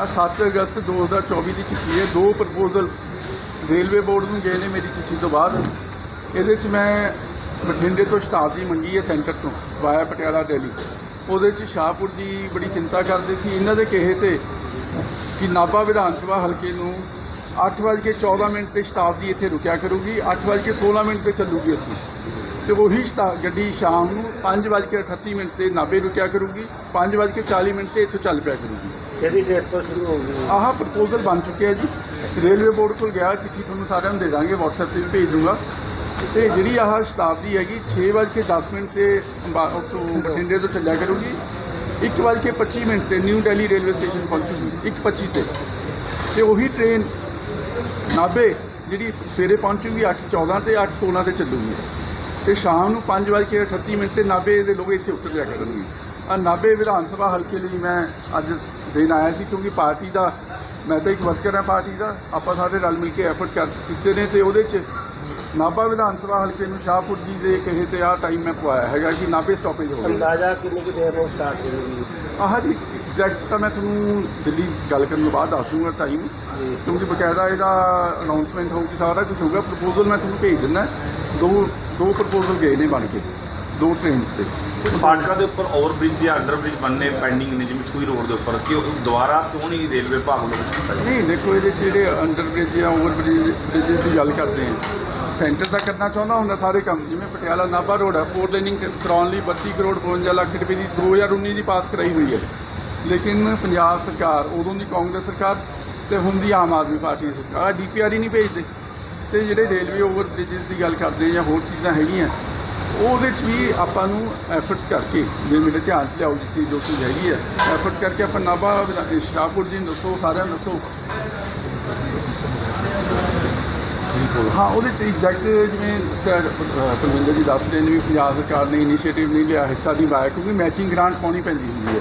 ਆ 7 ਅਗਸਤ 2024 ਦੀ ਚਿੱਠੀ ਹੈ। ਦੋ ਪ੍ਰਪੋਜ਼ਲ ਰੇਲਵੇ ਬੋਰਡ ਨੂੰ ਗਏ ਨੇ ਮੇਰੀ ਚਿੱਠੀ ਤੋਂ ਬਾਅਦ। ਇਹਦੇ 'ਚ ਮੈਂ ਬਠਿੰਡੇ ਤੋਂ ਸ਼ਤਾਬਦੀ ਮੰਗੀ ਹੈ ਸੈਂਟਰ ਤੋਂ, ਵਾਇਆ ਪਟਿਆਲਾ, ਦਿੱਲੀ। ਉਹਦੇ 'ਚ ਸ਼ਾਹਪੁਰ ਜੀ ਬੜੀ ਚਿੰਤਾ ਕਰਦੇ ਸੀ। ਇਹਨਾਂ ਦੇ ਕਹੇ ਤੇ ਕਿ ਨਾਭਾ ਵਿਧਾਨ ਸਭਾ ਹਲਕੇ ਨੂੰ 8:14 ਮਿੰਟ ਤੇ ਸ਼ਤਾਬਦੀ ਇੱਥੇ ਰੁਕਿਆ ਕਰੂਗੀ। 8:16 ਮਿੰਟ ਤੇ ਚੱਲੂਗੀ ਇੱਥੇ। ਤੇ ਉਹੀ ਸ਼ਤਾ- ਗੱਡੀ ਸ਼ਾਮ ਨੂੰ 5:38 ਮਿੰਟ ਤੇ ਨਾਭੇ ਰੁਕਿਆ ਕਰੂਗੀ। 5:40 ਮਿੰਟ ਤੇ ਇੱਥੋਂ ਚੱਲ ਪਿਆ ਕਰੂਗੀ। ਕਿਹੜੀ ਡੇਟ ਤੋਂ ਸ਼ੁਰੂ ਹੋਊਗੀ ਆਹ ਪ੍ਰਪੋਜ਼ਲ ਬਣ ਚੁੱਕਿਆ ਜੀ। ਰੇਲਵੇ ਬੋਰਡ ਕੋਲ ਗਿਆ, ਚਿੱਠੀ ਤੁਹਾਨੂੰ ਸਾਰਿਆਂ ਨੂੰ ਦੇ ਦਾਂਗੇ, WhatsApp ਤੇ ਵੀ ਭੇਜ ਦੂੰਗਾ। ਤੇ ਜਿਹੜੀ ਆਹ ਸ਼ਤਾਬਦੀ ਹੈਗੀ 6:10 ਮਿੰਟ ਤੇ ਅੰਬਾ- ਉੱਥੋਂ ਬਠਿੰਡੇ ਤੋਂ ਚੱਲਿਆ ਕਰੂਗੀ। 1:25 ਮਿੰਟ ਤੇ ਨਿਊ ਦਿੱਲੀ ਰੇਲਵੇ ਸਟੇਸ਼ਨ ਪਹੁੰਚੂਗੀ 1:25 ਤੇ। ਤੇ ਉਹੀ ਟ੍ਰੇਨ ਨਾਭੇ, ਜਿਹੜੀ ਸਵੇਰੇ ਪਹੁੰਚੂਗੀ 8:14 ਤੇ 8:16 ਤੇ ਚੱਲੂਗੀ। ਤੇ ਸ਼ਾਮ ਨੂੰ 5:38 ਮਿੰਟ ਤੇ ਨਾਭੇ ਦੇ ਲੋਕ ਇੱਥੇ ਉਤਰ ਜਾ ਕਰਨਗੇ। ਆ ਨਾਭੇ ਵਿਧਾਨ ਸਭਾ ਹਲਕੇ ਲਈ ਮੈਂ ਅੱਜ ਦੇਣ ਆਇਆ ਸੀ ਕਿਉਂਕਿ ਪਾਰਟੀ ਦਾ ਮੈਂ ਤਾਂ ਇੱਕ ਵਰਕਰ ਹਾਂ ਪਾਰਟੀ ਦਾ ਆਪਾਂ ਸਾਰੇ ਰਲ ਮਿਲ ਕੇ ਐਫਰਟ ਕਰ ਕੀਤੇ ਨੇ ਤੇ ਉਹਦੇ 'ਚ ਨਾਭਾ ਵਿਧਾਨ ਸਭਾ ਹਲਕੇ ਨੂੰ ਸ਼ਾਹਪੁਰ ਜੀ ਦੇ ਕਹੇ ਤੇ ਆਹ ਟਾਈਮ ਮੈਂ ਪਵਾਇਆ ਹੈਗਾ ਕਿ ਨਾਭੇ ਸਟਾਪੇਜ ਹੋਵੇ ਅੰਦਾਜ਼ਾ ਕਿੰਨੀ ਕੁ ਦੇਰ ਨੂੰ ਸਟਾਰਟ ਹੋਊਗੀ ਆਹ ਜੀ ਐਗਜ਼ੈਕਟ ਤਾਂ ਮੈਂ ਤੁਹਾਨੂੰ ਦਿੱਲੀ ਗੱਲ ਕਰਨ ਤੋਂ ਬਾਅਦ ਦੱਸ ਦੂੰਗਾ ਟਾਈਮ ਕਿਉਂਕਿ ਬਕਾਇਦਾ ਇਹਦਾ ਅਨਾਉਂਸਮੈਂਟ ਹੋਊਗੀ ਸਾਰਾ ਕੁਝ ਹੋਊਗਾ ਪ੍ਰਪੋਜ਼ਲ ਮੈਂ ਤੁਹਾਨੂੰ ਭੇਜ ਦਿੰਦਾ। ਦੋ ਦੋ ਪ੍ਰਪੋਜ਼ਲ ਗਏ ਨੇ ਬਣ ਕੇ। ਦੋ ਟ੍ਰੇਨਸ ਤੇ। ਕੁਝ ਫਾਟਕਾਂ ਦੇ ਉੱਪਰ ਓਵਰਬ੍ਰਿਜ ਜਾਂ ਅੰਡਰਬ੍ਰਿਜ ਬਣਨੇ ਪੈਂਡਿੰਗ ਨੇ ਜਿਵੇਂ ਕੋਈ ਰੋਡ ਦੇ ਉੱਪਰ ਕਿ ਉਹ ਦੁਬਾਰਾ ਕਿਉਂ ਨਹੀਂ ਰੇਲਵੇ ਕੀਤਾ ਜਾਂਦਾ? ਨਹੀਂ ਦੇਖੋ ਇਹਦੇ 'ਚ ਜਿਹੜੇ ਅੰਡਰ ਬ੍ਰਿਜ ਜਾਂ ਓਵਰ ਬ੍ਰਿਜਸ ਦੀ ਗੱਲ ਕਰਦੇ ਹਾਂ ਸੈਂਟਰ ਦਾ ਕਰਨਾ ਚਾਹੁੰਦਾ ਹੁੰਦਾ ਸਾਰੇ ਕੰਮ ਜਿਵੇਂ ਪਟਿਆਲਾ ਨਾਭਾ ਰੋਡ ਹੈ ਫੋਰ ਲੇਨਿੰਗ ਕਰਾਉਣ ਲਈ 32 ਕਰੋੜ 52 ਲੱਖ ਰੁਪਏ ਦੀ 2019 ਦੀ ਪਾਸ ਕਰਾਈ ਹੋਈ ਹੈ। ਲੇਕਿਨ ਪੰਜਾਬ ਸਰਕਾਰ ਉਦੋਂ ਦੀ ਕਾਂਗਰਸ ਸਰਕਾਰ ਤੇ ਹੁਣ ਦੀ ਆਮ ਆਦਮੀ ਪਾਰਟੀ ਦੀ ਸਰਕਾਰ ਡੀਪੀਆਰ ਹੀ ਨਹੀਂ ਭੇਜਦੇ। ਤੇ ਜਿਹੜੇ ਰੇਲਵੇ ਓਵਰ ਬ੍ਰਿਜਸ ਦੀ ਗੱਲ ਕਰਦੇ ਜਾਂ ਹੋਰ ਚੀਜ਼ਾਂ ਹੈਗੀਆਂ ਉਹਦੇ 'ਚ ਵੀ ਆਪਾਂ ਨੂੰ ਐਫਰਟਸ ਕਰਕੇ, ਜੇ ਮੇਰੇ ਧਿਆਨ 'ਚ ਲਿਆਓ ਜਿੱਥੇ ਜੋ ਚੀਜ਼ ਹੈਗੀ ਹੈ ਐਫਰਟਸ ਕਰਕੇ ਆਪਾਂ ਨਾਭਾ ਵਿਧਾ- ਸ਼ਾਹਪੁਰ ਜੀ ਨੂੰ ਦੱਸੋ, ਸਾਰਿਆਂ ਨੂੰ ਦੱਸੋ। ਹਾਂ, ਉਹਦੇ 'ਚ ਐਗਜ਼ੈਕਟ ਜਿਵੇਂ ਸਰ ਪਰਵਿੰਦਰ ਜੀ ਦੱਸ ਰਹੇ ਨੇ ਵੀ ਪੰਜਾਬ ਸਰਕਾਰ ਨੇ ਇਨੀਸ਼ੀਏਟਿਵ ਨਹੀਂ ਲਿਆ, ਹਿੱਸਾ ਨਹੀਂ ਪਾਇਆ, ਕਿਉਂਕਿ ਮੈਚਿੰਗ ਗ੍ਰਾਂਟ ਪਾਉਣੀ ਪੈਂਦੀ ਹੁੰਦੀ ਹੈ।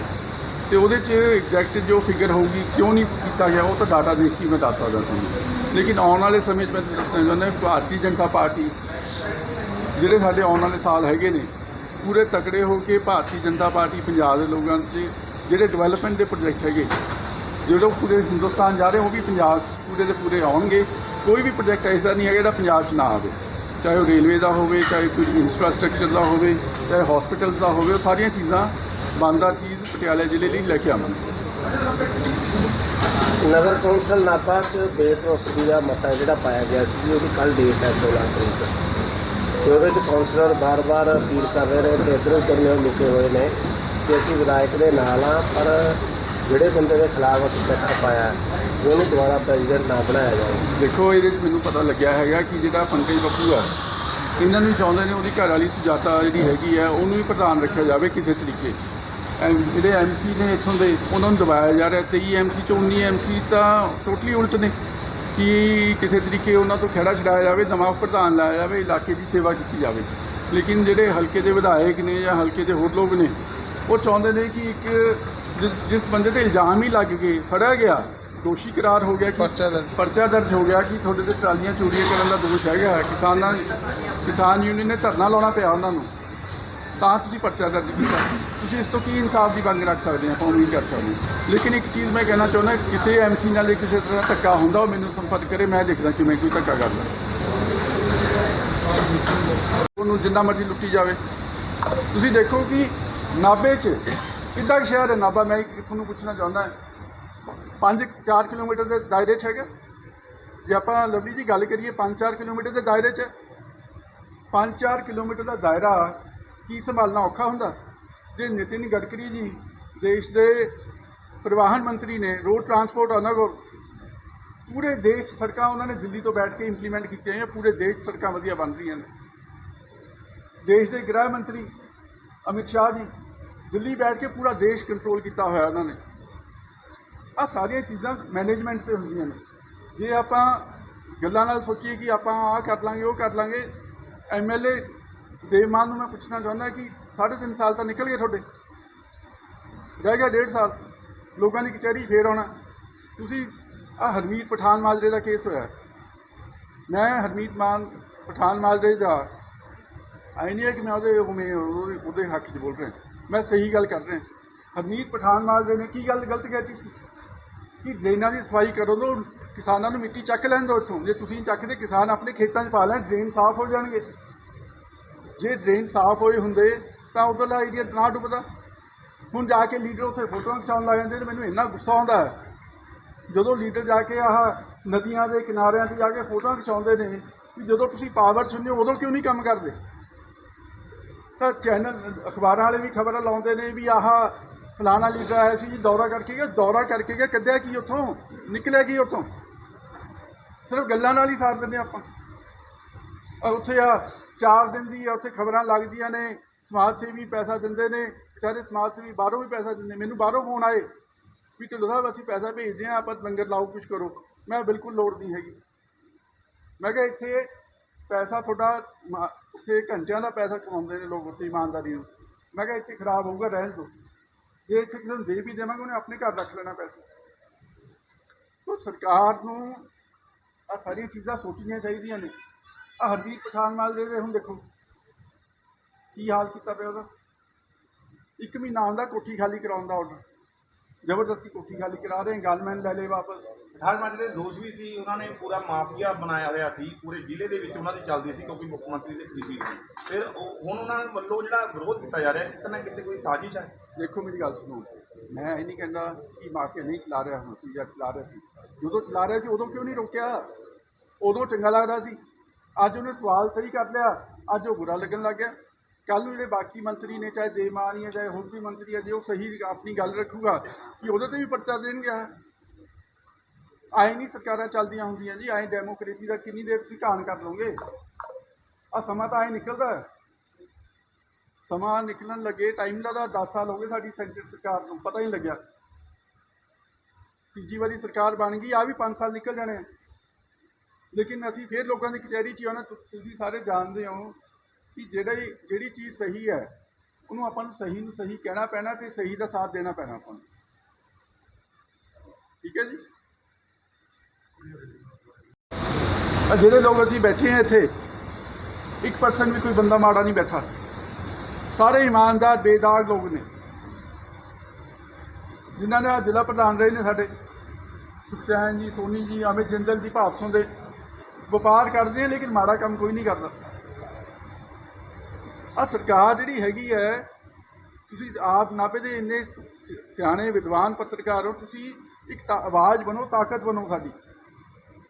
ਤੇ ਉਹਦੇ 'ਚ ਐਗਜ਼ੈਕਟ ਜੋ ਫਿਗਰ ਹੋਊਗੀ, ਕਿਉਂ ਨਹੀਂ ਕੀਤਾ ਗਿਆ, ਉਹ ਤਾਂ ਡਾਟਾ ਦੇਖ ਕੇ ਮੈਂ ਦੱਸ ਸਕਦਾ ਤੁਹਾਨੂੰ। ਲੇਕਿਨ ਆਉਣ ਵਾਲੇ ਸਮੇਂ 'ਚ ਮੈਂ ਦੱਸਣਾ ਚਾਹੁੰਦਾ, ਭਾਰਤੀ ਜਨਤਾ ਪਾਰਟੀ ਜਿਹੜੇ ਸਾਡੇ ਆਉਣ ਵਾਲੇ ਸਾਲ ਹੈਗੇ ਨੇ ਪੂਰੇ ਤਕੜੇ ਹੋ ਕੇ ਭਾਰਤੀ ਜਨਤਾ ਪਾਰਟੀ ਪੰਜਾਬ ਦੇ ਲੋਕਾਂ 'ਚ ਜਿਹੜੇ ਡਿਵੈਲਪਮੈਂਟ ਦੇ ਪ੍ਰੋਜੈਕਟ ਹੈਗੇ ਜਿਹੜੇ ਪੂਰੇ ਹਿੰਦੁਸਤਾਨ ਜਾ ਰਹੇ ਉਹ ਵੀ ਪੰਜਾਬ 'ਚ ਪੂਰੇ ਦੇ ਪੂਰੇ ਆਉਣਗੇ। ਕੋਈ ਵੀ ਪ੍ਰੋਜੈਕਟ ਐਸਾ ਨਹੀਂ ਹੈਗਾ ਜਿਹੜਾ ਪੰਜਾਬ 'ਚ ਨਾ ਆਵੇ। ਚਾਹੇ ਉਹ ਰੇਲਵੇ ਦਾ ਹੋਵੇ ਚਾਹੇ ਕੋਈ ਇਨਫਰਾਸਟ੍ਰਕਚਰ ਦਾ ਹੋਵੇ ਚਾਹੇ ਹਸਪੀਟਲਸ ਦਾ ਹੋਵੇ ਉਹ ਸਾਰੀਆਂ ਚੀਜ਼ਾਂ ਬਣਦਾ ਚੀਜ਼ ਪਟਿਆਲਾ ਜ਼ਿਲ੍ਹੇ ਲਈ ਲੈ ਕੇ ਆਵਾਂਗੇ। ਨਗਰ ਕੌਂਸਲ ਨਾਭਾ ਚ ਬੇਟਰੋਸੀ ਦਾ ਮਤਾ ਜਿਹੜਾ ਪਾਇਆ ਗਿਆ ਸੀ ਜੀ, ਉਹਦੀ ਕੱਲ ਡੇਟ ਹੈ 16 ਤਰੀਕ। ਤੇ ਉਹਦੇ ਚ ਕੌਂਸਲਰ ਬਾਰ-ਬਾਰ ਅਪੀਲ ਕਰ ਰਹੇ ਨੇ ਤੇ ਇੱਧਰ ਉੱਧਰ ਨੇ ਲੁਕੇ ਹੋਏ ਨੇ ਕਿ ਅਸੀਂ ਵਿਧਾਇਕ ਦੇ ਨਾਲ ਆ ਪਰ ਜਿਹੜੇ ਬੰਦੇ ਦੇ ਖਿਲਾਫ ਅਸੀਂ ਪੱਤਰ ਪਾਇਆ ਉਹਨੂੰ ਦੁਬਾਰਾ ਪ੍ਰੈਜ਼ੀਡੈਂਟ ਨਾ ਬਣਾਇਆ ਜਾਵੇ। ਦੇਖੋ, ਇਹਦੇ 'ਚ ਮੈਨੂੰ ਪਤਾ ਲੱਗਿਆ ਹੈਗਾ ਕਿ ਜਿਹੜਾ ਪੰਕਜ ਬੱਪੂ ਹੈ, ਇਹਨਾਂ ਨੂੰ ਚਾਹੁੰਦੇ ਨੇ ਉਹਦੀ ਘਰ ਵਾਲੀ ਸੁਜਾਤਾ ਜਿਹੜੀ ਹੈਗੀ ਹੈ, ਉਹਨੂੰ ਵੀ ਪ੍ਰਧਾਨ ਰੱਖਿਆ ਜਾਵੇ ਕਿਸੇ ਤਰੀਕੇ। ਐਮ- ਜਿਹੜੇ ਐਮਸੀ ਨੇ ਇੱਥੋਂ ਦੇ, ਉਹਨਾਂ ਨੂੰ ਦਬਾਇਆ ਜਾ ਰਿਹਾ 23 ਐਮਸੀ ਚੋਂ 19 ਐਮਸੀ ਤਾਂ ਟੋਟਲੀ ਉਲਟ ਨੇ। ਕਿ ਕਿਸੇ ਤਰੀਕੇ ਉਹਨਾਂ ਤੋਂ ਖਹਿੜਾ ਛਡਾਇਆ ਜਾਵੇ ਨਵਾਂ ਪ੍ਰਧਾਨ ਲਾਇਆ ਜਾਵੇ ਇਲਾਕੇ ਦੀ ਸੇਵਾ ਕੀਤੀ ਜਾਵੇ। ਲੇਕਿਨ ਜਿਹੜੇ ਹਲਕੇ ਦੇ ਵਿਧਾਇਕ ਨੇ ਜਾਂ ਹਲਕੇ ਦੇ ਹੋਰ ਲੋਕ ਨੇ ਉਹ ਚਾਹੁੰਦੇ ਨੇ ਕਿ ਇੱਕ ਜਿਸ ਜਿਸ ਬੰਦੇ ਤੇ ਇਲਜ਼ਾਮ ਹੀ ਲੱਗ ਗਏ ਫੜਿਆ ਗਿਆ ਦੋਸ਼ੀ ਕਰਾਰ ਹੋ ਗਿਆ ਕਿ ਪਰਚਾ ਦਰਜ। ਪਰਚਾ ਦਰਜ ਹੋ ਗਿਆ ਕਿ ਤੁਹਾਡੇ ਤੇ ਟਰਾਲੀਆਂ ਚੋਰੀਆਂ ਕਰਨ ਦਾ ਦੋਸ਼ ਹੈਗਾ। ਕਿਸਾਨਾਂ ਕਿਸਾਨ ਯੂਨੀਅਨ ਨੇ ਧਰਨਾ ਲਾਉਣਾ ਪਿਆ ਉਹਨਾਂ ਨੂੰ। ਤਾਂ ਤੁਸੀਂ ਪਰਚਾ ਦਰਜ ਕੀਤਾ। ਤੁਸੀਂ ਇਸ ਤੋਂ ਕੀ ਇਨਸਾਫ ਦੀ ਮੰਗ ਰੱਖ ਸਕਦੇ ਆ? ਆਪਾਂ ਉਮੀਦ ਕਰ ਸਕਦੇ ਲੇਕਿਨ ਇੱਕ ਚੀਜ਼ ਮੈਂ ਕਹਿਣਾ ਚਾਹੁੰਦਾ, ਕਿਸੇ ਐਮਸੀ ਨਾਲ ਕਿਸੇ ਤਰ੍ਹਾਂ ਧੱਕਾ ਹੁੰਦਾ, ਉਹ ਮੈਨੂੰ ਸੰਪਰਕ ਕਰੇ, ਮੈਂ ਦੇਖਦਾ ਕਿ ਮੈਂ ਕੋਈ ਧੱਕਾ ਕਰਦਾ ਉਹਨੂੰ ਜਿੰਨਾ ਮਰਜ਼ੀ ਲੁੱਟੀ ਜਾਵੇ। ਤੁਸੀਂ ਦੇਖੋ ਕਿ ਨਾਭੇ 'ਚ ਕਿੱਡਾ ਕੁ ਸ਼ਹਿਰ ਹੈ ਨਾਭਾ? ਮੈਂ ਤੁਹਾਨੂੰ ਪੁੱਛਣਾ ਚਾਹੁੰਦਾ 5-4 ਕਿਲੋਮੀਟਰ ਦੇ ਦਾਇਰੇ 'ਚ ਹੈਗਾ। ਜੇ ਆਪਾਂ ਲਵਲੀ ਜੀ ਗੱਲ ਕਰੀਏ 5-4 ਕਿਲੋਮੀਟਰ ਦੇ ਦਾਇਰੇ 'ਚ 5-4 ਕਿਲੋਮੀਟਰ ਦਾ ਦਾਇਰਾ ਕੀ ਸੰਭਾਲਣਾ ਔਖਾ ਹੁੰਦਾ? ਜੇ ਨਿਤਿਨ ਗਡਕਰੀ ਜੀ ਦੇਸ਼ ਦੇ ਪਰਿਵਾਹਨ ਮੰਤਰੀ ਨੇ ਰੋਡ ਟਰਾਂਸਪੋਰਟ ਉਹਨਾਂ ਕੋਲ, ਪੂਰੇ ਦੇਸ਼ 'ਚ ਸੜਕਾਂ ਉਹਨਾਂ ਨੇ ਦਿੱਲੀ ਤੋਂ ਬੈਠ ਕੇ ਇੰਪਲੀਮੈਂਟ ਕੀਤੀਆਂ ਹੈ ਪੂਰੇ ਦੇਸ਼ 'ਚ ਸੜਕਾਂ ਵਧੀਆ ਬਣ ਰਹੀਆਂ ਨੇ। ਦੇਸ਼ ਦੇ ਗ੍ਰਹਿ ਮੰਤਰੀ ਅਮਿਤ ਸ਼ਾਹ ਜੀ, ਦਿੱਲੀ ਬੈਠ ਕੇ ਪੂਰਾ ਦੇਸ਼ ਕੰਟਰੋਲ ਕੀਤਾ ਹੋਇਆ ਉਹਨਾਂ ਨੇ। ਆ ਸਾਰੀਆਂ ਚੀਜ਼ਾਂ ਮੈਨੇਜਮੈਂਟ ਤੇ ਹੁੰਦੀਆਂ ਨੇ। ਜੇ ਆਪਾਂ ਗੱਲਾਂ ਨਾਲ ਸੋਚੀਏ ਕਿ ਆਪਾਂ ਆਹ ਕਰ ਲਾਂਗੇ, ਉਹ ਕਰ ਲਾਂਗੇ ਐਮਐਲਏ ਦੇਵਮਾਨ ਨੂੰ ਮੈਂ ਪੁੱਛਣਾ ਚਾਹੁੰਦਾ ਕਿ ਸਾਢੇ ਤਿੰਨ ਸਾਲ ਤਾਂ ਨਿਕਲ ਗਏ ਤੁਹਾਡੇ? ਰਹਿ ਗਿਆ ਡੇਢ ਸਾਲ। ਲੋਕਾਂ ਦੀ ਕਚਹਿਰੀ ਫੇਰ ਆਉਣਾ। ਤੁਸੀਂ ਆ ਹਰਮੀਤ ਪਠਾਨ ਮਾਜਰੇ ਦਾ ਕੇਸ ਹੋਇਆ। ਮੈਂ ਹਰਮੀਤ ਮਾਨ ਪਠਾਨ ਮਾਜਰੇ ਦਾ ਆਈ ਨਹੀਂ ਹੈ ਕਿ ਮੈਂ ਉਹਦੇ ਉਵੇਂ ਉਹਦੇ ਹੱਕ 'ਚ ਬੋਲ ਰਿਹਾ। ਮੈਂ ਸਹੀ ਗੱਲ ਕਰ ਰਿਹਾ। ਹਰਮੀਤ ਪਠਾਨ ਮਾਜਰੇ ਨੇ ਕੀ ਗੱਲ ਗਲਤ ਕਹਿਤੀ ਸੀ? ਕਿ ਡਰੇਨਾਂ ਦੀ ਸਫ਼ਾਈ ਕਰੋ ਦੋ ਕਿਸਾਨਾਂ ਨੂੰ ਮਿੱਟੀ ਚੱਕ ਲੈਣ ਦਿਓ ਇੱਥੋਂ। ਜੇ ਤੁਸੀਂ ਚੱਕਦੇ, ਕਿਸਾਨ ਆਪਣੇ ਖੇਤਾਂ 'ਚ ਪਾ ਲੈਣ, ਡਰੇਨ ਸਾਫ਼ ਹੋ ਜਾਣਗੇ। ਜੇ ਡਰੇਨ ਸਾਫ਼ ਹੋਏ ਹੁੰਦੇ, ਤਾਂ ਉਧਰਲਾ ਏਰੀਆ ਨਾ ਡੁੱਬਦਾ। ਹੁਣ ਜਾ ਕੇ ਲੀਡਰ ਉੱਥੇ ਫੋਟੋਆਂ ਖਿਚਾਉਣ ਲੱਗ ਜਾਂਦੇ ਤੇ ਮੈਨੂੰ ਇੰਨਾ ਗੁੱਸਾ ਆਉਂਦਾ ਹੈ। ਜਦੋਂ ਲੀਡਰ ਜਾ ਕੇ ਆਹ ਨਦੀਆਂ ਦੇ ਕਿਨਾਰਿਆਂ ਤੇ ਜਾ ਕੇ ਫੋਟੋਆਂ ਖਿਚਾਉਂਦੇ ਨੇ, ਵੀ ਜਦੋਂ ਤੁਸੀਂ ਪਾਵਰ ਚੁਣਦੇ ਉਦੋਂ ਕਿਉਂ ਨਹੀਂ ਕੰਮ ਕਰਦੇ? ਤਾਂ ਚੈਨਲ, ਅਖਬਾਰਾਂ ਵਾਲੇ ਵੀ ਖਬਰਾਂ ਲਾਉਂਦੇ ਨੇ ਵੀ ਆਹ ਫਲਾਣਾ ਲੀਡਰ ਆਇਆ ਸੀ ਜੀ, ਦੌਰਾ ਕਰਕੇ ਗਿਆ, ਦੌਰਾ ਕਰਕੇ ਗਿਆ, ਕੱਢਿਆ ਕੀ ਉੱਥੋਂ? ਨਿਕਲਿਆ ਕੀ ਉੱਥੋਂ? ਸਿਰਫ ਗੱਲਾਂ ਨਾਲ ਹੀ ਸਾਰ ਦਿੰਦੇ ਆਪਾਂ। ਉੱਥੇ ਆ ਚਾਰ ਦਿਨ ਦੀ ਆ, ਉੱਥੇ ਖਬਰਾਂ ਲੱਗਦੀਆਂ ਨੇ, ਸਮਾਜ ਸੇਵੀ ਪੈਸਾ ਦਿੰਦੇ ਨੇ, ਵਿਚਾਰੇ ਸਮਾਜ ਸੇਵੀ ਬਾਹਰੋਂ ਵੀ ਪੈਸਾ ਦਿੰਦੇ ਮੈਨੂੰ ਬਾਹਰੋਂ ਫੋਨ ਆਏ ਵੀ ਢਿੱਲੋਂ ਸਾਹਿਬ, ਅਸੀਂ ਪੈਸਾ ਭੇਜਦੇ ਹਾਂ, ਆਪਾਂ ਲੰਗਰ ਲਾਓ ਕੁਝ ਕਰੋ। ਮੈਂ ਬਿਲਕੁਲ ਲੋੜ ਨਹੀਂ ਹੈਗੀ। ਮੈਂ ਕਿਹਾ ਇੱਥੇ ਪੈਸਾ ਤੁਹਾਡਾ ਮਾ- ਉੱਥੇ ਘੰਟਿਆਂ ਦਾ ਪੈਸਾ ਕਮਾਉਂਦੇ ਨੇ ਲੋਕ, ਉੱਥੇ ਇਮਾਨਦਾਰੀ ਨੂੰ ਮੈਂ ਕਿਹਾ ਇੱਥੇ ਖਰਾਬ ਹੋਊਗਾ, ਰਹਿਣ ਦਿਓ। ਜੇ ਇੱਥੇ ਕਿਸੇ ਨੂੰ ਦੇ ਵੀ ਦੇਵਾਂਗੇ, ਉਹਨੇ ਆਪਣੇ ਘਰ ਰੱਖ ਲੈਣਾ ਪੈਸਾ। ਤਾਂ ਸਰਕਾਰ ਨੂੰ ਆ ਸਾਰੀਆਂ ਚੀਜ਼ਾਂ ਸੋਚਣੀਆਂ ਚਾਹੀਦੀਆਂ ਨੇ। ਆ ਹਰਦੀਪ ਪਠਾਨ ਮਾਜਰੇ ਦੇ ਹੁਣ ਦੇਖੋ ਕੀ ਹਾਲ ਕੀਤਾ ਪਿਆ ਉਹਦਾ? ਇੱਕ ਮਹੀਨਾ ਆਉਂਦਾ ਕੋਠੀ ਖਾਲੀ ਕਰਾਉਣ ਦਾ ਆਰਡਰ ਜ਼ਬਰਦਸਤੀ ਕੋਠੀ ਖਾਲੀ ਕਰਾ ਰਹੇ ਗਨਮੈਨ ਲੈ ਲਏ ਵਾਪਸ। ਪਠਾਨ ਮਾਜਰੇ ਦੇ ਦੋਸ਼ ਵੀ ਸੀ ਉਹਨਾਂ ਨੇ ਪੂਰਾ ਮਾਫੀਆ ਬਣਾਇਆ ਹੋਇਆ ਸੀ ਪੂਰੇ ਜ਼ਿਲ੍ਹੇ ਦੇ ਵਿੱਚ ਉਹਨਾਂ ਦੀ ਚੱਲਦੀ ਸੀ ਕਿਉਂਕਿ ਮੁੱਖ ਮੰਤਰੀ ਦੇ ਕਰੀਬੀ ਸੀ। ਫਿਰ ਉਹ- ਹੁਣ ਉਹਨਾਂ ਵੱਲੋਂ ਜਿਹੜਾ ਵਿਰੋਧ ਕੀਤਾ ਜਾ ਰਿਹਾ ਕਿਤੇ ਨਾ ਕਿਤੇ ਕੋਈ ਸਾਜ਼ਿਸ਼ ਹੈ? ਦੇਖੋ ਮੇਰੀ ਗੱਲ ਸੁਣੋ ਮੈਂ ਇਹ ਨਹੀਂ ਕਹਿੰਦਾ ਕਿ ਮਾਫੀਆ ਨਹੀਂ ਚਲਾ ਰਿਹਾ ਹੁਣ ਸੀ ਜਾਂ ਚਲਾ ਰਿਹਾ ਸੀ। ਜਦੋਂ ਚਲਾ ਰਿਹਾ ਸੀ ਉਦੋਂ ਕਿਉਂ ਨਹੀਂ ਰੋਕਿਆ? ਉਦੋਂ ਚੰਗਾ ਲੱਗਦਾ ਸੀ। ਅੱਜ ਉਹਨੇ ਸਵਾਲ ਸਹੀ ਕਰ ਲਿਆ, ਅੱਜ ਉਹ ਬੁਰਾ ਲੱਗਣ ਲੱਗ ਗਿਆ। ਕੱਲ ਨੂੰ ਜਿਹੜੇ ਬਾਕੀ ਮੰਤਰੀ ਨੇ, ਚਾਹੇ ਦੇਮਾਨੀ ਹੈ ਚਾਹੇ ਹੋਰ ਵੀ ਮੰਤਰੀ ਹੈ, ਜੇ ਉਹ ਸਹੀ ਆਪਣੀ ਗੱਲ ਰੱਖੂਗਾ, ਕਿ ਉਹਦੇ ਤੇ ਵੀ ਪਰਚਾ ਦੇਣਗੇ ਆਹ। ਆਏ ਨਹੀਂ ਸਰਕਾਰਾਂ ਚੱਲਦੀਆਂ ਹੁੰਦੀਆਂ ਜੀ, ਆਏ ਡੈਮੋਕ੍ਰੇਸੀ ਦਾ ਕਿੰਨੀ ਦੇਰ ਤੁਸੀਂ ਘਾਣ ਕਰ ਲਓਗੇ? ਆ ਸਮਾਂ ਤਾਂ ਆਏ ਨਿਕਲਦਾ ਸਮਾਂ ਨਿਕਲਣ ਲੱਗੇ ਟਾਈਮ ਦਾ ਤਾਂ 10 ਸਾਲ ਹੋ ਗਏ ਸਾਡੀ ਸੈਂਟਰ ਸਰਕਾਰ ਨੂੰ, ਪਤਾ ਹੀ ਨਹੀਂ ਲੱਗਿਆ। ਤੀਜੀ ਵਾਰੀ ਸਰਕਾਰ ਬਣ ਗਈ ਆ ਵੀ 5 ਸਾਲ ਨਿਕਲ ਜਾਣੇ ਲੇਕਿਨ ਅਸੀਂ ਫਿਰ ਲੋਕਾਂ ਦੀ ਕਚਹਿਰੀ 'ਚ ਆਉਣਾ ਤੁਸੀਂ ਸਾਰੇ ਜਾਣਦੇ ਹੋ ਕਿ ਜਿਹੜਾ ਜਿਹੜੀ ਚੀਜ਼ ਸਹੀ ਹੈ, ਉਹਨੂੰ ਆਪਾਂ ਨੂੰ ਸਹੀ ਨੂੰ ਸਹੀ ਕਹਿਣਾ ਪੈਣਾ ਤੇ ਸਹੀ ਦਾ ਸਾਥ ਦੇਣਾ ਪੈਣਾ ਆਪਾਂ ਨੂੰ। ਠੀਕ ਹੈ ਜੀ? ਆ ਜਿਹੜੇ ਲੋਕ ਅਸੀਂ ਬੈਠੇ ਹਾਂ ਇੱਥੇ, ਇੱਕ ਪਰਸਨ ਵੀ ਕੋਈ ਬੰਦਾ ਮਾੜਾ ਨਹੀਂ ਬੈਠਾ। ਸਾਰੇ ਇਮਾਨਦਾਰ, ਬੇਦਾਗ ਲੋਕ ਨੇ। ਜਿਨ੍ਹਾਂ ਨੇ ਜ਼ਿਲ੍ਹਾ ਪ੍ਰਧਾਨ ਰਹੇ ਨੇ ਸਾਡੇ। ਸੁਖਚੈਨ ਜੀ, ਸੋਨੀ ਜੀ ਅਮਿਤ ਜਿੰਦਲ ਜੀ ਭਾਦਸੋਂ ਦੇ ਵਪਾਰ ਕਰਦੇ ਆ, ਲੇਕਿਨ ਮਾੜਾ ਕੰਮ ਕੋਈ ਨਹੀਂ ਕਰਦਾ। ਆ ਸਰਕਾਰ ਜਿਹੜੀ ਹੈਗੀ ਹੈ, ਤੁਸੀਂ ਆਪ ਨਾਭੇ ਦੇ ਇੰਨੇ ਸਿਆਣੇ ਵਿਦਵਾਨ ਪੱਤਰਕਾਰ ਹੋ, ਤੁਸੀਂ ਇੱਕ ਆਵਾਜ਼ ਬਣੋ, ਤਾਕਤ ਬਣੋ ਸਾਡੀ।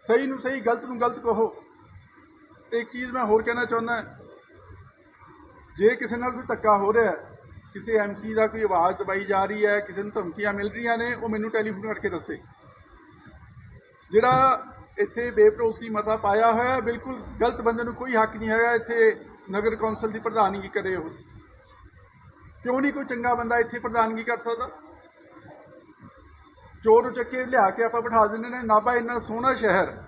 ਸਹੀ ਨੂੰ ਸਹੀ, ਗਲਤ ਨੂੰ ਗਲਤ ਕਹੋ। ਤੇ ਇੱਕ ਚੀਜ਼ ਮੈਂ ਹੋਰ ਕਹਿਣਾ ਚਾਹੁੰਦਾ ਜੇ ਕਿਸੇ ਨਾਲ ਕੋਈ ਧੱਕਾ ਹੋ ਰਿਹਾ ਹੈ, ਕਿਸੇ ਐਮਸੀ ਦਾ ਕੋਈ ਆਵਾਜ਼ ਦਬਾਈ ਜਾ ਰਹੀ ਹੈ, ਕਿਸੇ ਨੂੰ ਧਮਕੀਆਂ ਮਿਲ ਰਹੀਆਂ ਨੇ, ਉਹ ਮੈਨੂੰ ਟੈਲੀਫੋਨ ਕਰਕੇ ਦੱਸੇ। ਜਿਹੜਾ ਇੱਥੇ ਬੇਭਰੋਸਗੀ ਮਤਾ ਪਾਇਆ ਹੋਇਆ ਹੈ, ਬਿਲਕੁਲ ਗਲਤ ਬੰਦੇ ਨੂੰ ਕੋਈ ਹੱਕ ਨਹੀਂ ਹੈਗਾ ਇੱਥੇ ਨਗਰ ਕੌਂਸਲ ਦੀ ਪ੍ਰਧਾਨਗੀ ਕਰੇ ਉਹ। ਕਿਉਂ ਨਹੀਂ ਕੋਈ ਚੰਗਾ ਬੰਦਾ ਇੱਥੇ ਪ੍ਰਧਾਨਗੀ ਕਰ ਸਕਦਾ? ਚੋਰ ਚੱਕੇ ਲਿਆ ਕੇ ਆਪਾਂ ਬਿਠਾ ਦਿੰਦੇ ਨੇ ਨਾਭਾ ਇੰਨਾ ਸੋਹਣਾ ਸ਼ਹਿਰ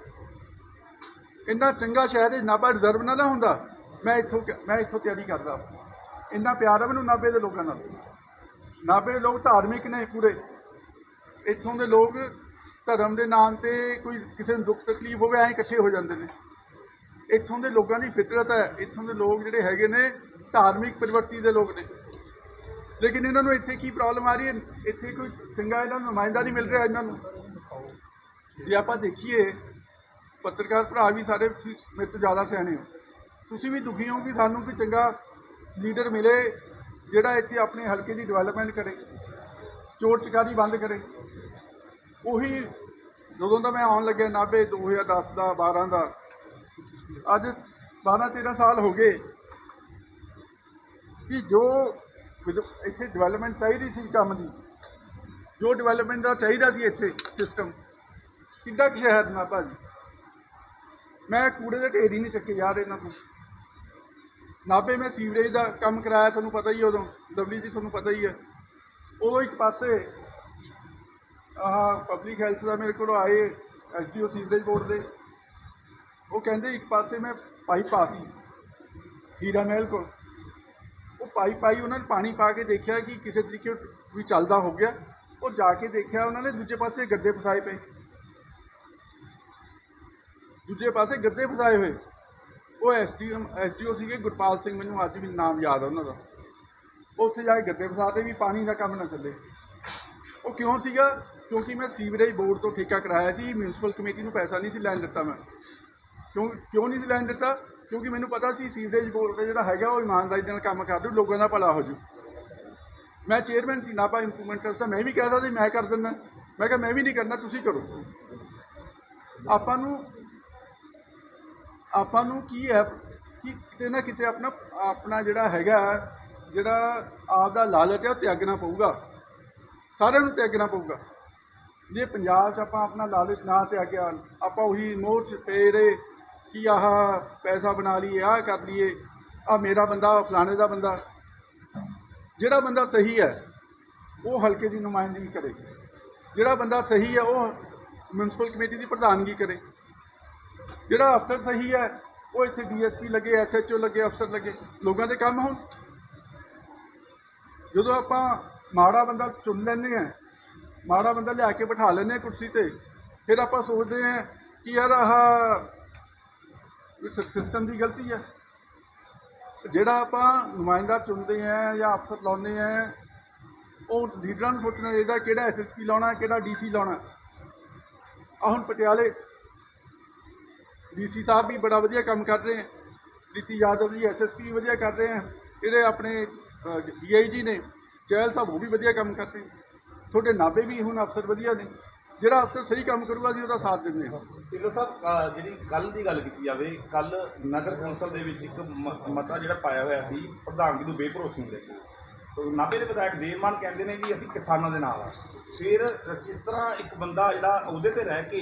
ਇੰਨਾ ਚੰਗਾ ਸ਼ਹਿਰ ਹੈ ਨਾਭਾ ਰਿਜ਼ਰਵ ਨਾ ਹੁੰਦਾ। ਮੈਂ ਇੱਥੋਂ ਕ- ਮੈਂ ਇੱਥੋਂ ਤਿਆਰੀ ਕਰਦਾ। ਇੰਨਾ ਪਿਆਰ ਹੈ ਮੈਨੂੰ ਨਾਭੇ ਦੇ ਲੋਕਾਂ ਨਾਲ। ਨਾਭੇ ਦੇ ਲੋਕ ਧਾਰਮਿਕ ਨੇ ਪੂਰੇ। ਇੱਥੋਂ ਦੇ ਲੋਕ ਧਰਮ ਦੇ ਨਾਮ ਤੇ ਕੋਈ ਕਿਸੇ ਨੂੰ ਦੁੱਖ ਤਕਲੀਫ ਹੋਵੇ, ਐਂ ਇਕੱਠੇ ਹੋ ਜਾਂਦੇ ਨੇ। ਇੱਥੋਂ ਦੇ ਲੋਕਾਂ ਦੀ ਫਿਤਰਤ ਹੈ, ਇੱਥੋਂ ਦੇ ਲੋਕ ਜਿਹੜੇ ਹੈਗੇ ਨੇ, ਧਾਰਮਿਕ ਪ੍ਰਵਰਤੀ ਦੇ ਲੋਕ ਨੇ। ਲੇਕਿਨ ਇਹਨਾਂ ਨੂੰ ਇੱਥੇ ਕੀ ਪ੍ਰੋਬਲਮ ਆ ਰਹੀ ਹੈ? ਇੱਥੇ ਕੋਈ ਚੰਗਾ ਇਹਨਾਂ ਨੂੰ ਨੁਮਾਇੰਦਾ ਨਹੀਂ ਮਿਲ ਰਿਹਾ ਇਹਨਾਂ ਨੂੰ। ਜੇ ਆਪਾਂ ਦੇਖੀਏ, ਪੱਤਰਕਾਰ ਭਰਾ ਵੀ ਸਾਰੇ ਤੁਸੀਂ, ਮੇਰੇ ਤੋਂ ਜ਼ਿਆਦਾ ਸਿਆਣੇ ਹੋ। ਤੁਸੀਂ ਵੀ ਦੁਖੀ ਹੋ ਕਿ ਸਾਨੂੰ ਕੋਈ ਚੰਗਾ ਲੀਡਰ ਮਿਲੇ, ਜਿਹੜਾ ਇੱਥੇ ਆਪਣੇ ਹਲਕੇ ਦੀ ਡਿਵੈਲਪਮੈਂਟ ਕਰੇ ਚੋਰ ਚਕਾਰੀ ਬੰਦ ਕਰੇ। ਉਹੀ ਜਦੋਂ ਦਾ ਮੈਂ ਆਉਣ ਲੱਗਿਆ ਨਾਭੇ 2010 ਦਾ 12 ਦਾ, ਅੱਜ 12 13 ਸਾਲ ਹੋ ਗਏ ਕਿ ਜੋ ਇੱਥੇ ਡਿਵੈਲਪਮੈਂਟ ਚਾਹੀਦੀ ਸੀ ਕੰਮ ਦੀ, ਜੋ ਡਿਵੈਲਪਮੈਂਟ ਦਾ ਚਾਹੀਦਾ ਸੀ ਇੱਥੇ ਸਿਸਟਮ ਕਿੱਡਾ ਕੁ ਸ਼ਹਿਰ ਨਾ ਭਾਜੀ ਮੈਂ ਕੂੜੇ ਦੇ ਢੇਰ ਹੀ ਨਹੀਂ ਚੱਕੇ, ਯਾਰ ਇਹਨਾਂ ਤੋਂ। ਨਾਭੇ ਮੈਂ ਸੀਵਰੇਜ ਦਾ ਕੰਮ ਕਰਾਇਆ, ਤੁਹਾਨੂੰ ਪਤਾ ਹੀ ਹੈ ਉਦੋਂ ਲਵਲੀ ਜੀ, ਤੁਹਾਨੂੰ ਪਤਾ ਹੀ ਹੈ। ਉਦੋਂ ਇੱਕ ਪਾਸੇ ਆਹ ਪਬਲਿਕ ਹੈਲਥ ਦਾ ਮੇਰੇ ਕੋਲ ਆਏ ਐਸਡੀਓ ਸੀਵਰੇਜ ਬੋਰਡ ਦੇ। ਉਹ ਕਹਿੰਦੇ ਇੱਕ ਪਾਸੇ ਮੈਂ ਪਾਈਪ ਪਾਤੀ, ਹੀਰਾ ਮਹਿਲ ਕੋਲ। ਉਹ ਪਾਈਪ ਪਾਈ, ਉਹਨਾਂ ਨੇ ਪਾਣੀ ਪਾ ਕੇ ਦੇਖਿਆ ਕਿ ਕਿਸੇ ਤਰੀਕੇ ਵੀ ਚੱਲਦਾ ਹੋ ਗਿਆ। ਉਹ ਜਾ ਕੇ ਦੇਖਿਆ, ਉਹਨਾਂ ਨੇ ਦੂਜੇ ਪਾਸੇ ਗੱਦੇ ਫਸਾਏ ਪਏ। ਦੂਜੇ ਪਾਸੇ ਗੱਦੇ ਫਸਾਏ ਹੋਏ। ਉਹ ਐਸਡੀਓ ਐਸਡੀਓ ਸੀਗੇ, ਗੁਰਪਾਲ ਸਿੰਘ ਮੈਨੂੰ ਅੱਜ ਵੀ ਨਾਮ ਯਾਦ ਆ ਉਹਨਾਂ ਦਾ। ਉਹ ਉੱਥੇ ਜਾ ਕੇ ਗੱਦੇ ਫਸਾਤੇ ਵੀ ਪਾਣੀ ਦਾ ਕੰਮ ਨਾ ਚੱਲੇ। ਉਹ ਕਿਉਂ ਸੀਗਾ? ਕਿਉਂਕਿ ਮੈਂ ਸੀਵਰੇਜ ਬੋਰਡ ਤੋਂ ਠੇਕਾ ਕਰਾਇਆ ਸੀ ਮਿਊਨਿਸਪਲ ਕਮੇਟੀ ਨੂੰ ਪੈਸਾ ਨਹੀਂ ਸੀ ਲੈਣ ਦਿੱਤਾ ਮੈਂ। ਕਿਉਂ ਕਿਉਂ ਨਹੀਂ ਸੀ ਲੈਣ ਦਿੱਤਾ? ਕਿਉਂਕਿ ਮੈਨੂੰ ਪਤਾ ਸੀ ਸੀਵਰੇਜ ਬੋਰਡ ਦਾ ਜਿਹੜਾ ਹੈਗਾ, ਉਹ ਇਮਾਨਦਾਰੀ ਨਾਲ ਕੰਮ ਕਰ ਦਿਓ ਲੋਕਾਂ ਦਾ ਭਲਾ ਹੋ ਜੂ। ਮੈਂ ਚੇਅਰਮੈਨ ਸੀ ਨਾਪਾ ਇੰਪਰੂਵਮੈਂਟ ਟਰਸਟ ਦਾ ਮੈਂ ਵੀ ਕਹਿਦਾ ਸੀ, ਮੈਂ ਕਰ ਦਿੰਦਾ। ਮੈਂ ਕਿਹਾ, ਮੈਂ ਵੀ ਨਹੀਂ ਕਰਨਾ, ਤੁਸੀਂ ਕਰੋ। ਆਪਾਂ ਨੂੰ ਆਪਾਂ ਨੂੰ ਕੀ ਹੈ, ਕਿ ਕਿਤੇ ਨਾ ਕਿਤੇ ਆਪਣਾ ਆਪਣਾ ਜਿਹੜਾ ਹੈਗਾ, ਜਿਹੜਾ ਆਪ ਦਾ ਲਾਲਚ ਹੈ, ਉਹ ਤਿਆਗਣਾ ਪਊਗਾ। ਸਾਰਿਆਂ ਨੂੰ ਤਿਆਗਣਾ ਪਊਗਾ। ਜੇ ਪੰਜਾਬ 'ਚ ਆਪਾਂ ਆਪਣਾ ਲਾਲਚ ਨਾ ਤਿਆਗਿਆ ਆਪਾਂ ਉਹੀ ਮੋਹ 'ਚ ਪਏ ਰਹੇ ਕਿ ਆਹ ਪੈਸਾ ਬਣਾ ਲਈਏ, ਆਹ ਕਰ ਲਈਏ ਆ ਮੇਰਾ ਬੰਦਾ ਫਲਾਣੇ ਦਾ ਬੰਦਾ। ਜਿਹੜਾ ਬੰਦਾ ਸਹੀ ਹੈ, ਉਹ ਹਲਕੇ ਦੀ ਨੁਮਾਇੰਦਗੀ ਕਰੇ। ਜਿਹੜਾ ਬੰਦਾ ਸਹੀ ਹੈ, ਉਹ ਮਿਊਨਿਸਪਲ ਕਮੇਟੀ ਦੀ ਪ੍ਰਧਾਨਗੀ ਕਰੇ। ਜਿਹੜਾ ਅਫਸਰ ਸਹੀ ਹੈ, ਉਹ ਇੱਥੇ ਡੀਐਸਪੀ ਲੱਗੇ ਐਸਐਚਓ ਲੱਗੇ, ਅਫਸਰ ਲੱਗੇ, ਲੋਕਾਂ ਦੇ ਕੰਮ ਹੋਣ। ਜਦੋਂ ਆਪਾਂ ਮਾੜਾ ਬੰਦਾ ਚੁਣ ਲੈਂਦੇ ਆ ਮਾੜਾ ਬੰਦਾ ਲਿਆ ਕੇ ਬਿਠਾ ਲੈਂਦੇ ਕੁਰਸੀ ਤੇ। ਫਿਰ ਆਪਾਂ ਸੋਚਦੇ ਆ ਕਿ ਯਾਰ ਆਹ ਸਿਸਟਮ ਦੀ ਗਲਤੀ ਹੈ। ਜਿਹੜਾ ਆਪਾਂ ਨੁਮਾਇੰਦਾ ਚੁਣਦੇ ਆ ਜਾਂ ਅਫਸਰ ਲਾਉਂਦੇ ਆ ਉਹ ਲੀਡਰਾਂ ਨੂੰ ਸੋਚਣਾ ਚਾਹੀਦਾ ਕਿਹੜਾ ਐਸਐਸਪੀ ਲਾਉਣਾ, ਕਿਹੜਾ ਡੀਸੀ ਲਾਉਣਾ। ਆ ਹੁਣ ਪਟਿਆਲੇ ਡੀਸੀ ਸਾਹਿਬ ਵੀ ਬੜਾ ਵਧੀਆ ਕੰਮ ਕਰ ਰਹੇ ਹੈ। ਰੀਤੀ ਯਾਦਵ ਜੀ ਐਸਐਸਪੀ ਵਧੀਆ ਕਰ ਰਹੇ ਹੈ। ਇਹਦੇ ਆਪਣੇ ਡੀਆਈਜੀ ਨੇ ਚਹਿਲ ਸਾਹਿਬ ਉਹ ਵੀ ਵਧੀਆ ਕੰਮ ਕਰ ਰਹੇ ਤੁਹਾਡੇ ਨਾਭੇ ਵੀ ਹੁਣ ਅਫਸਰ ਵਧੀਆ ਨੇ। ਜਿਹੜਾ ਅਫਸਰ ਸਹੀ ਕੰਮ ਕਰੂਗਾ ਜੀ ਉਹਦਾ ਸਾਥ ਦਿੰਦੇ ਹਾਂ। ਢਿੱਲੋਂ ਸਾਹਿਬ ਅਹ ਜਿਹੜੀ ਕੱਲ ਦੀ ਗੱਲ ਕੀਤੀ ਜਾਵੇ ਕੱਲ ਨਗਰ ਕੌਂਸਲ ਦੇ ਵਿੱਚ ਇੱਕ ਮ- ਮਤਾ ਜਿਹੜਾ ਪਾਇਆ ਹੋਇਆ ਸੀ ਪ੍ਰਧਾਨਗੀ ਨੂੰ ਬੇਭਰੋਸੇ ਨੂੰ ਲੈ ਕੇ ਤੋ ਨਾਭੇ ਦੇ ਵਿਧਾਇਕ ਦੇਵਮਾਨ ਕਹਿੰਦੇ ਨੇ ਵੀ ਅਸੀਂ ਕਿਸਾਨਾਂ ਦੇ ਨਾਲ ਆ। ਫਿਰ ਕਿਸ ਤਰ੍ਹਾਂ ਇੱਕ ਬੰਦਾ ਜਿਹੜਾ ਉਹਦੇ ਤੇ ਰਹਿ ਕੇ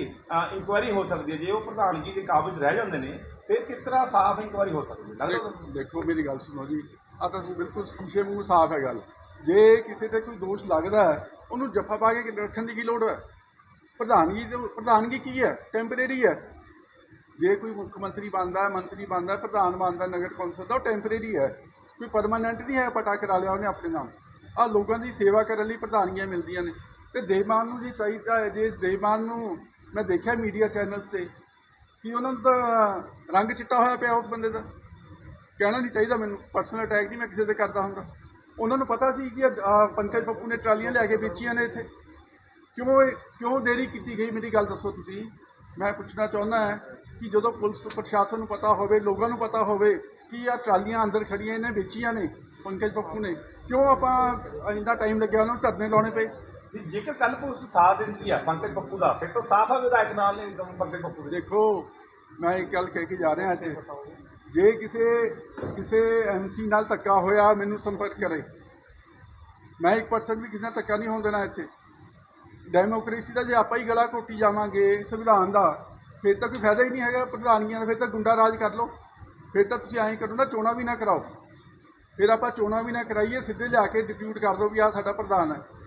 ਇਨਕੁਆਇਰੀ ਹੋ ਸਕਦੀ ਹੈ ਜੇ ਉਹ ਪ੍ਰਧਾਨਗੀ ਦੇ ਕਾਬਜ ਰਹਿ ਜਾਂਦੇ ਨੇ ਫਿਰ ਕਿਸ ਤਰ੍ਹਾਂ ਸਾਫ਼ ਇਨਕੁਆਇਰੀ ਹੋ ਸਕਦੀ ਹੈ? ਲੱਗਦਾ ਦੇਖੋ- ਦੇਖੋ ਮੇਰੀ ਗੱਲ ਸੁਣੋ ਜੀ। ਆ ਤਾਂ ਬਿਲਕੁਲ ਸ਼ੀਸ਼ੇ ਮੂੰਹ ਸਾਫ਼ ਹੈ ਗੱਲ। ਜੇ ਕਿਸੇ ਤੇ ਕੋਈ ਦੋਸ਼ ਲੱਗਦਾ ਹੈ, ਉਹਨੂੰ ਜੱਫਾ ਪਾ ਕੇ ਰੱਖਣ ਦੀ ਕੀ ਲੋੜ ਹੈ? ਪ੍ਰਧਾਨਗੀ ਜੋ, ਪ੍ਰਧਾਨਗੀ ਕੀ ਹੈ? ਟੈਂਪਰੇਰੀ ਹੈ। ਜੇ ਕੋਈ ਮੁੱਖ ਮੰਤਰੀ ਬਣਦਾ ਹੈ, ਮੰਤਰੀ ਬਣਦਾ ਹੈ, ਪ੍ਰਧਾਨ ਬਣਦਾ ਨਗਰ ਕੌਂਸਲ ਦਾ, ਉਹ ਟੈਂਪਰੇਰੀ ਹੈ। ਕੋਈ ਪਰਮਾਨੈਂਟ ਨਹੀਂ ਹੈ ਪਟਾ ਕਰਾ ਲਿਆ ਉਹਨੇ ਆਪਣੇ ਨਾਮ। ਆ ਲੋਕਾਂ ਦੀ ਸੇਵਾ ਕਰਨ ਲਈ ਪ੍ਰਧਾਨੀਆਂ ਮਿਲਦੀਆਂ ਨੇ। ਤੇ ਦੇਵਮਾਨ ਨੂੰ ਜੀ ਚਾਹੀਦਾ ਹੈ, ਜੇ ਦੇਵਮਾਨ ਨੂੰ ਮੈਂ ਦੇਖਿਆ ਮੀਡੀਆ ਚੈਨਲਸ ਤੇ, ਕਿ ਉਹਨਾਂ ਨੂੰ ਤਾਂ ਰੰਗ ਚਿੱਟਾ ਹੋਇਆ ਪਿਆ ਉਸ ਬੰਦੇ ਦਾ। ਕਹਿਣਾ ਨਹੀਂ ਚਾਹੀਦਾ ਮੈਨੂੰ। ਪਰਸਨਲ ਅਟੈਕ ਨਹੀਂ ਮੈਂ ਕਿਸੇ ਤੇ ਕਰਦਾ ਹੁੰਦਾ। ਉਹਨਾਂ ਨੂੰ ਪਤਾ ਸੀ ਕਿ ਆਹ ਪੰਕਜ ਪੱਪੂ ਨੇ ਟਰਾਲੀਆਂ ਲਿਆ ਕੇ ਵੇਚੀਆਂ ਨੇ ਇੱਥੇ। ਕਿਉਂ ਇਹ ਕਿਉਂ ਦੇਰੀ ਕੀਤੀ ਗਈ? ਮੇਰੀ ਗੱਲ ਦੱਸੋ ਤੁਸੀਂ। ਮੈਂ ਪੁੱਛਣਾ ਚਾਹੁੰਦਾ ਹਾਂ ਕਿ ਜਦੋਂ ਪੁਲਿਸ ਪ੍ਰਸ਼ਾਸਨ ਨੂੰ ਪਤਾ ਹੋਵੇ ਲੋਕਾਂ ਨੂੰ ਪਤਾ ਹੋਵੇ ਕਿ ਆ ਟਰਾਲੀਆਂ ਅੰਦਰ ਖੜੀਆਂ ਇਹਨੇ ਵੇਚੀਆਂ ਨੇ ਪੰਕਜ ਪੱਪੂ ਨੇ ਕਿਉਂ ਆਪਾਂ ਇੰਨਾ ਟਾਈਮ ਲੱਗਿਆ ਉਹਨਾਂ ਨੂੰ ਧਰਨੇ ਲਾਉਣੇ ਪਏ? ਜੇਕਰ ਕੱਲ ਪੁਲਿਸ ਸਾਥ ਦਿੰਦੀ ਹੈ ਪੰਕਜ ਪੱਪੂ ਦਾ ਫਿਰ ਤਾਂ ਸਾਫ਼ ਆ ਵਿਧਾਇਕ ਨਾਲ ਨੇ ਇੱਕਦਮ ਪੰਕਜ ਪੱਪੂ ਦੇ। ਦੇਖੋ ਮੈਂ ਇੱਕ ਗੱਲ ਕਹਿ ਕੇ ਜਾ ਰਿਹਾ ਇੱਥੇ। ਜੇ ਕਿਸੇ ਕਿਸੇ ਐਮਸੀ ਨਾਲ ਧੱਕਾ ਹੋਇਆ, ਮੈਨੂੰ ਸੰਪਰਕ ਕਰੇ। ਮੈਂ 1% ਵੀ ਕਿਸੇ ਨਾਲ ਧੱਕਾ ਨਹੀਂ ਹੋਣ ਦੇਣਾ ਇੱਥੇ। ਡੈਮੋਕ੍ਰੇਸੀ ਦਾ ਜੇ ਆਪਾਂ ਹੀ ਗਲਾ ਘੋਟੀ ਜਾਵਾਂਗੇ, ਸੰਵਿਧਾਨ ਦਾ, ਫਿਰ ਤਾਂ ਕੋਈ ਫਾਇਦਾ ਹੀ ਨਹੀਂ ਹੈਗਾ ਪ੍ਰਧਾਨੀਆਂ ਦਾ, ਫਿਰ ਤਾਂ ਗੁੰਡਾ ਰਾਜ ਕਰ ਲਓ। ਫਿਰ ਤਾਂ ਤੁਸੀਂ ਐਂ ਕਰੋ ਨਾ, ਚੋਣਾਂ ਵੀ ਨਾ ਕਰਾਓ। ਫਿਰ ਆਪਾਂ ਚੋਣਾਂ ਵੀ ਨਾ ਕਰਾਈਏ, ਸਿੱਧੇ ਲਿਆ ਕੇ ਡਿਪਿਊਟ ਕਰ ਦਿਓ ਵੀ ਆਹ ਸਾਡਾ ਪ੍ਰਧਾਨ ਹੈ।